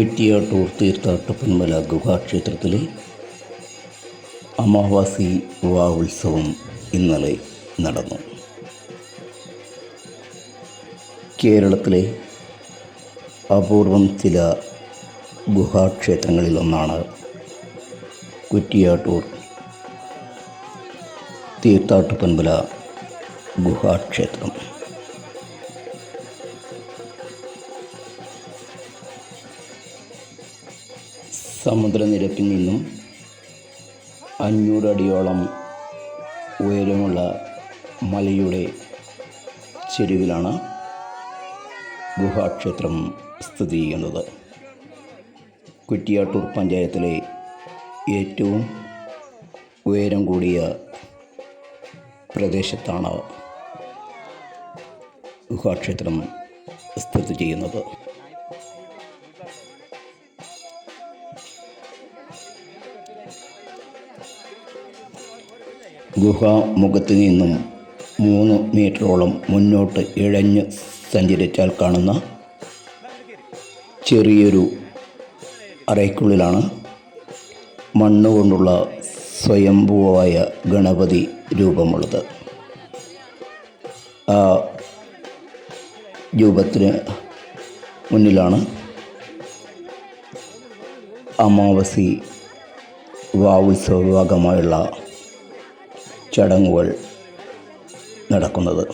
കുറ്റിയാട്ടൂർ തീർത്ഥാട്ടപ്പന്മല ഗുഹാക്ഷേത്രത്തിലെ അമാവാസി ഉത്സവം ഇന്നലെ നടന്നു. കേരളത്തിലെ അപൂർവം ചില ഗുഹാക്ഷേത്രങ്ങളിലൊന്നാണ് കുറ്റിയാട്ടൂർ തീർത്ഥാട്ടപ്പൻപല ഗുഹാക്ഷേത്രം സമുദ്രനിരപ്പിൽ നിന്നും അഞ്ഞൂറടിയോളം ഉയരമുള്ള മലയുടെ ചെരുവിലാണ് ഗുഹാക്ഷേത്രം സ്ഥിതി ചെയ്യുന്നത്. കുറ്റിയാട്ടൂർ പഞ്ചായത്തിലെ ഏറ്റവും ഉയരം കൂടിയ പ്രദേശത്താണ് ഗുഹാക്ഷേത്രം സ്ഥിതി ചെയ്യുന്നത്. ഗുഹാമുഖത്ത് നിന്നും മൂന്ന് മീറ്ററോളം മുന്നോട്ട് ഇഴഞ്ഞ് സഞ്ചരിച്ചാൽ കാണുന്ന ചെറിയൊരു അറയ്ക്കുള്ളിലാണ് മണ്ണുകൊണ്ടുള്ള സ്വയംഭൂവായ ഗണപതി രൂപമുള്ളത്. ആ രൂപത്തിന് മുന്നിലാണ് അമാവാസി വാവുത്സവ ഭാഗമായുള്ള ചടങ്ങുകൾ നടക്കുന്നത്.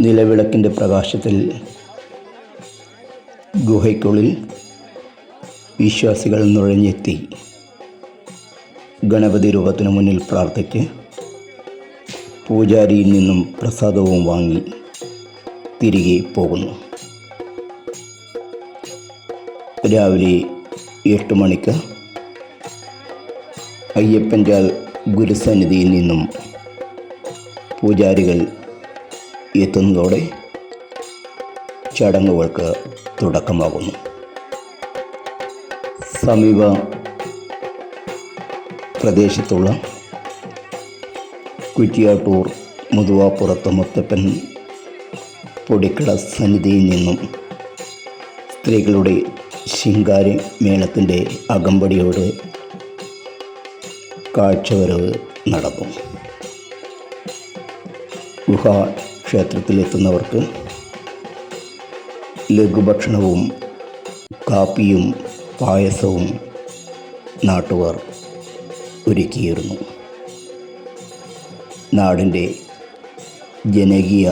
നിലവിളക്കിന്റെ പ്രകാശത്തിൽ ഗുഹയ്ക്കുള്ളിൽ വിശ്വാസികൾ നുഴഞ്ഞെത്തി. ഗണപതി രൂപത്തിനു മുന്നിൽ പ്രാർത്ഥിച്ച് പൂജാരിയിൽ നിന്നും പ്രസാദവും വാങ്ങി തിരികെ പോകുന്നു. രാവിലെ എട്ട് മണിക്ക് അയ്യപ്പൻചാൽ ഗുരുസന്നിധിയിൽ നിന്നും പൂജാരികൾ എത്തുന്നതോടെ ചടങ്ങുകൾക്ക് തുടക്കമാകുന്നു. സമീപ പ്രദേശത്തുള്ള കുറ്റിയാട്ടൂർ മുതുവാപ്പുറത്ത് മുത്തപ്പൻ പൊടിക്കട സന്നിധിയിൽ നിന്നും സ്ത്രീകളുടെ ശിങ്കാരി മേളത്തിന്റെ അകമ്പടിയോട് കാഴ്ചവരവ് നടന്നു ഗുഹാ ക്ഷേത്രത്തിലെത്തുന്നവർക്ക് ലഘുഭക്ഷണവും കാപ്പിയും പായസവും നാട്ടുകാർ ഒരുക്കിയിരുന്നു. നാടിന്റെ ജനകീയ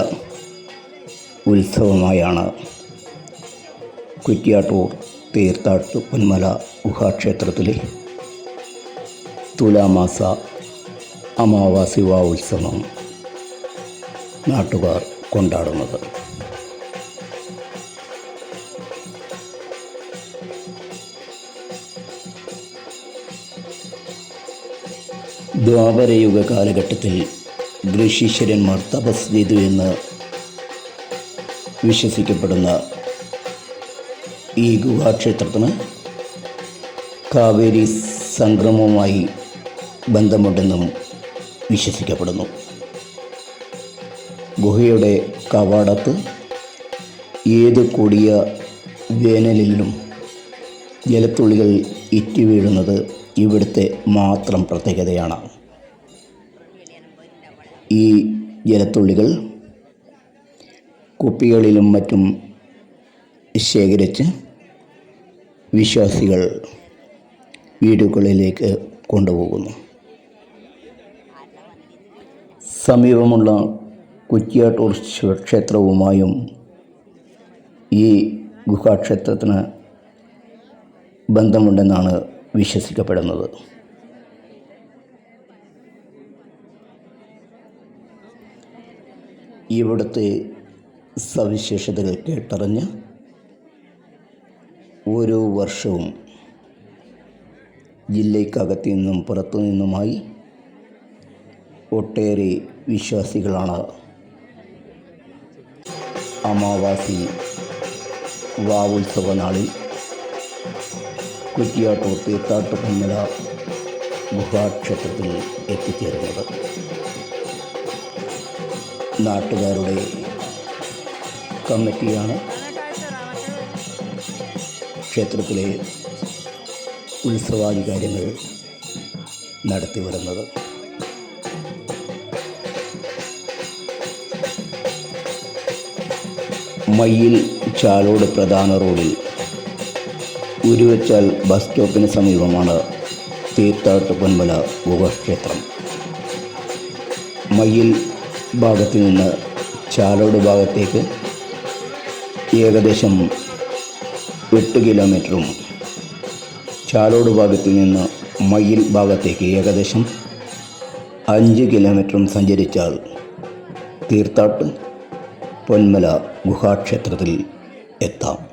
ഉത്സവമായാണ് കുറ്റ്യാട്ടൂർ തീർത്ഥാട്ട് പൊന്മല ഗുഹാക്ഷേത്രത്തിലെ തുലാമാസ അമാവാസി ഉത്സവം നാട്ടുകാർ കൊണ്ടാടുന്നത്. ദ്വാപരയുഗ കാലഘട്ടത്തിൽ ഋഷീശ്വരന്മാർ തപസ് ചെയ്തു എന്ന് വിശ്വസിക്കപ്പെടുന്ന ഈ ഗുഹാക്ഷേത്രത്തിന് കാവേരി സംക്രമവുമായി ബന്ധമുണ്ടെന്നും വിശ്വസിക്കപ്പെടുന്നു. ഗുഹയുടെ കവാടത്ത് ഏത് കൊടിയ വേനലിലും ജലത്തുള്ളികൾ ഇറ്റുവീഴുന്നത് ഇവിടുത്തെ മാത്രം പ്രത്യേകതയാണ്. ഈ ജലത്തുള്ളികൾ കുപ്പികളിലും മറ്റും ശേഖരിച്ച് വിശ്വാസികൾ വീടുകളിലേക്ക് കൊണ്ടുപോകുന്നു. സമീപമുള്ള കുറ്റ്യാട്ടൂർ ശിവക്ഷേത്രവുമായും ഈ ഗുഹാക്ഷേത്രത്തിന് ബന്ധമുണ്ടെന്നാണ് വിശ്വസിക്കപ്പെടുന്നത്. ഇവിടുത്തെ സവിശേഷതകൾ കേട്ടറിഞ്ഞ് ഓരോ വർഷവും ജില്ലയ്ക്കകത്തു നിന്നും പുറത്തു നിന്നുമായി ഒട്ടേറെ വിശ്വാസികളാണ്. അമാവാസി വാവുത്സവ നാളിൽ കുറ്റിയാട്ടൂർ തീർത്ഥാട്ട് പൊന്മല ഗുഹാക്ഷേത്രത്തിൽ എത്തിച്ചേരുന്നത്. നാട്ടുകാരുടെ കമ്മിറ്റിയാണ് ക്ഷേത്രത്തിലെ ഉത്സവാധികാരങ്ങൾ നടത്തി വരുന്നത് മയ്യിൽ ചാലോട് പ്രധാന റോഡിൽ. ഉരുവച്ചാൽ ബസ് സ്റ്റോപ്പിന് സമീപമാണ് തീർത്ഥാട്ട് പൊന്മല ഗുഹക്ഷേത്രം മയ്യിൽ ഭാഗത്തു നിന്ന് ചാലോട് ഭാഗത്തേക്ക് ഏകദേശം എട്ട് കിലോമീറ്ററും ചാലോട് ഭാഗത്തു നിന്ന് മയ്യിൽ ഭാഗത്തേക്ക് ഏകദേശം അഞ്ച് കിലോമീറ്ററും സഞ്ചരിച്ചാൽ തീർത്ഥാട്ട് പൊന്മല ഗുഹാക്ഷേത്രത്തിൽ എത്താം.